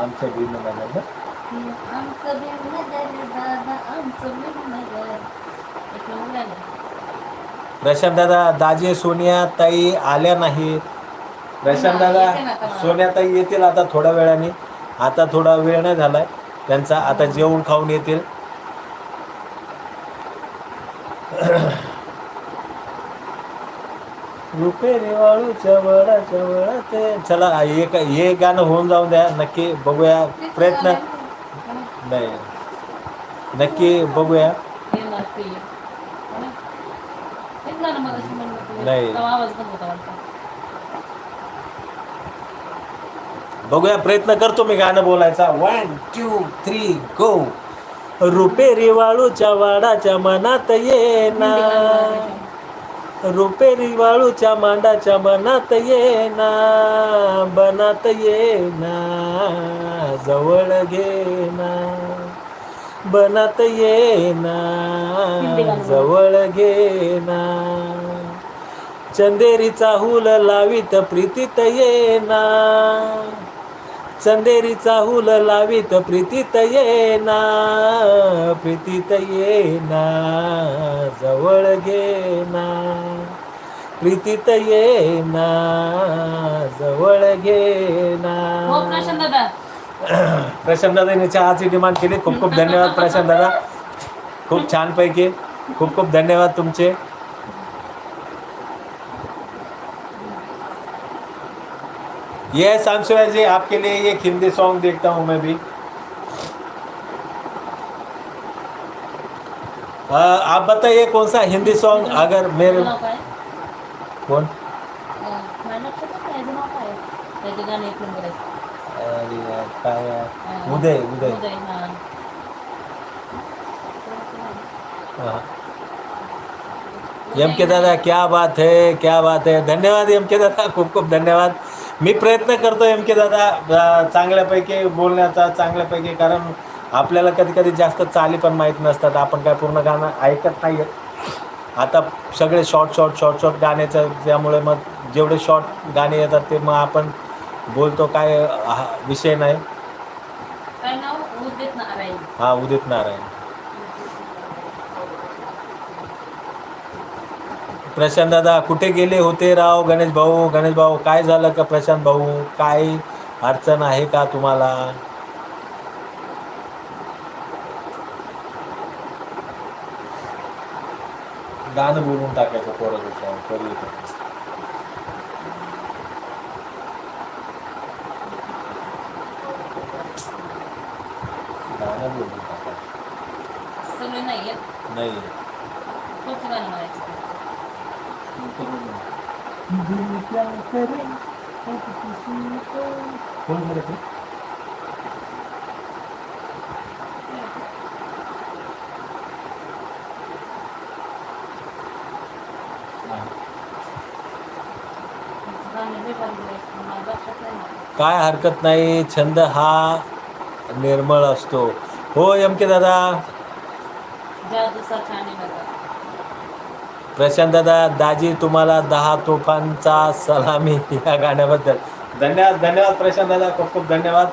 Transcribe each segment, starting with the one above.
आमचं भीमनगर दादा आमचं. प्रशांत दादा दाजी सोनिया ताई आल्या नाहीत. प्रशांत येते ना दादा. सोनिया ताई येतील आता थोड्या वेळाने. आता थोडा वेळ नाही झालाय. त्यांचा आता जेवण खाऊन येतील. रुपेरी वाळूच्या वडाच्या वडात चला हे का- हे गाणं होऊन जाऊन द्या नक्की बघूया प्रयत्न. नाही नक्की बघूया येणार ते. हो ना? तेच गाणं मगाशी म्हणलं तुम्ही. नाही. तेव्हा आवाज बंद होता वाटतं. बघूया प्रयत्न करतो मी गाणं बोलायचा वन टू थ्री गो रुपेरी वाळूच्या वाडाच्या मनात ये रुपेरी वाळूच्या मांडाच्या मनात ये ना बनात ये ना जवळ घे ना बनात ये ना जवळ घे ना चंदेरीचा हुल लावीत प्रीतीत ये ना चंदेरीचा हुल लावीत प्रीतीत ये ना प्रीतीत ये ना जवळ घे ना प्रीतीत ये ना जवळ घे हो ना प्रशांत दादा प्रशांत दादाने चहाची डिमांड केली. खूप खूप धन्यवाद प्रशांत दादा. खूप छानपैकी. खूप खूप धन्यवाद तुमचे. ये सांसुया जी आपके लिए एक हिंदी सॉन्ग देखता हूँ मैं भी. आ, आप बताइए कौन सा हिंदी सॉन्ग अगर मेरे आहे? अरे यार, काय यार? उदय उदय। एम के दादा क्या बात है क्या बात है. धन्यवाद एम के दादा. खूप खूप धन्यवाद. मी प्रयत्न करतो एम के दादा अं, चांगल्यापैकी बोलण्याचा चांगल्यापैकी कारण आपल्याला कधी कधी जास्त चाली पण माहीत नसतात. आपण काय पूर्ण गाणं ऐकत नाही आता सगळे शॉर्ट शॉर्ट शॉर्ट शॉर्ट गाण्याचं त्यामुळे मग जेवढे शॉर्ट गाणे येतात ते मग आपण बोलतो काय हा विषय नाही. हा उदित नारायण. प्रशांत दादा कुठे गेले होते राव? गणेश भाऊ गणेश भाऊ काय झालं का प्रशांत भाऊ? काय अडचण आहे का तुम्हाला? गाणं बोलून टाकायचं पोराचं करू गाणं बोलून टाकायचं सगळे नाही आहेत नाही कोणचं गाणं म्हणायचं दिल क्या करे अब किसी को कोण म्हणत काय हरकत नाही छंद हा निर्मळ असतो. हो एम के दादा. प्रशांत दादा दाजी तुम्हाला दहा तोफांचा सलामी या गाण्याबद्दल. धन्यवाद धन्यवाद प्रशांत दादा खूप खूप धन्यवाद.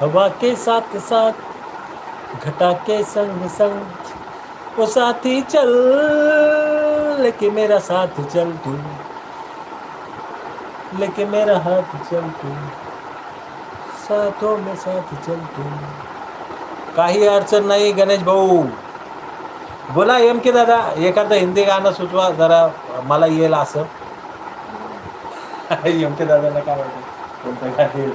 हवा के साथ साथ घटा के संग संग. वो साथी चल लेके मेरा साथ चल तू। लेके मेरा हाथ चल तू। साथों में साथ चल तू। काही अडचण नाही गणेश भाऊ। बोला एम के दादा एखादं हिंदी गाणं सुचवा जरा मला येईल असं. एम के दादाला काय वाटतं? कोणतं गाणं येईल?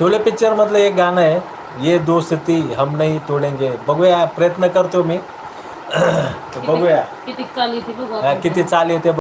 शोले पिक्चर मधलं एक गाणं आहे ये दोस्ती हम नहीं तोडेंगे. बघूया प्रयत्न करतो मी. बघूया. किती चाल येते